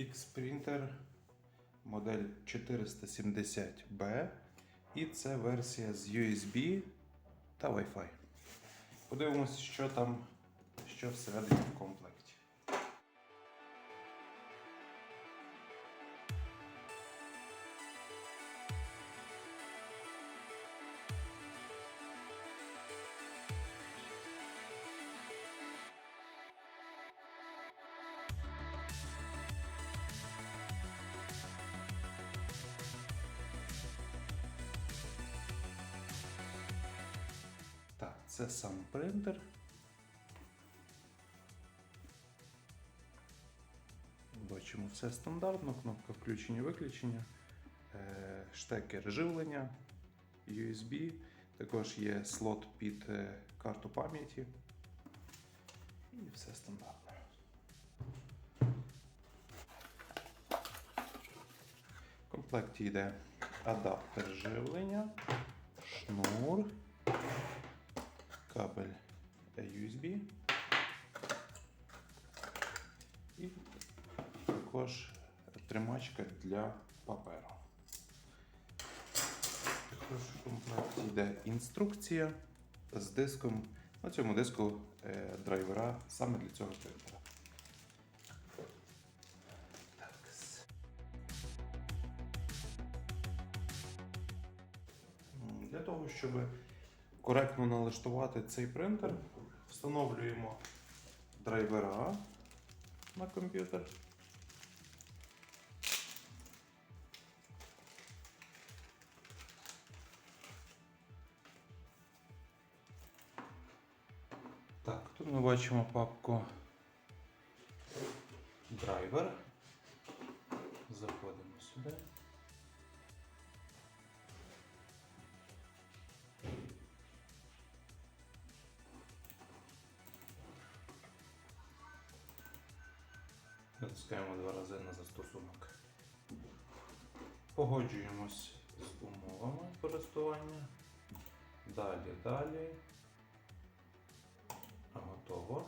X-Printer модель 470B. І це версія з USB та Wi-Fi. Подивимось, що там, що всередині в комплекті. Це сам принтер. Бачимо все стандартно, кнопка включення-виключення, е, штекер живлення, USB, також є слот під е, карту пам'яті. І все стандартно. В комплекті йде адаптер живлення, шнур, кабель USB і також тримачка для паперу. Також в комплекті йде інструкція з диском. На цьому диску е, драйвера саме для цього принтера. Для того, щоб коректно налаштувати цей принтер, встановлюємо драйвера на комп'ютер. Так, тут ми бачимо папку драйвер. Заходимо сюди. Натискаємо два рази на застосунок. Погоджуємось з умовами користування. Далі, далі. Готово.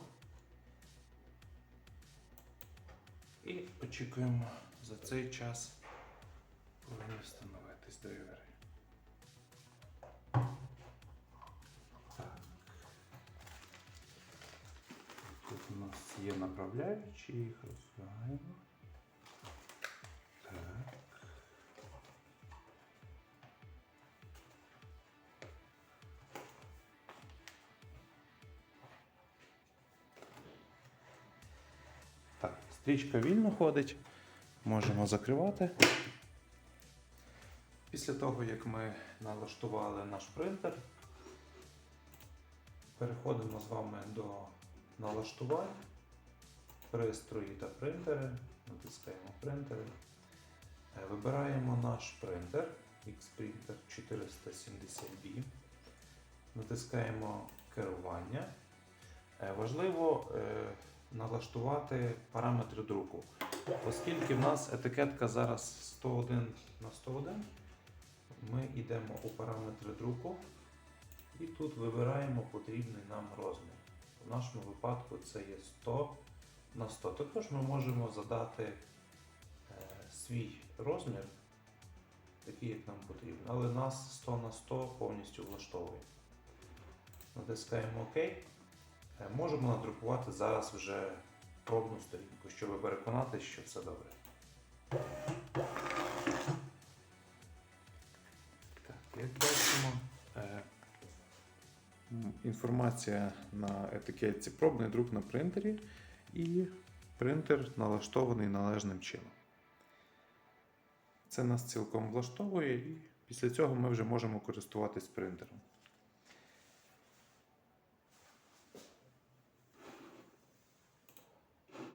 І очікуємо за цей час повинні встановитись драйвери. Є направляючі, їх розглядаємо. Так. Так, стрічка вільно ходить, можемо закривати. Після того, як ми налаштували наш принтер, переходимо з вами до налаштувань, пристрої та принтери, натискаємо принтери, Е, вибираємо наш принтер X-Printer 470B, натискаємо керування. Е, Важливо е, налаштувати параметри друку. Оскільки в нас етикетка зараз 101 на 101, ми йдемо у параметри друку і тут вибираємо потрібний нам розмір. В нашому випадку це є 100 на 100. Також ми можемо задати е, свій розмір, такий, як нам потрібно, але нас 100 на 100 повністю влаштовує. Натискаємо ОК. Е, Можемо надрукувати зараз вже пробну сторінку, щоб переконатися, що все добре. Так, як бачимо, е, інформація на етикетці пробний друк на принтері і принтер налаштований належним чином. Це нас цілком влаштовує, і після цього ми вже можемо користуватись принтером.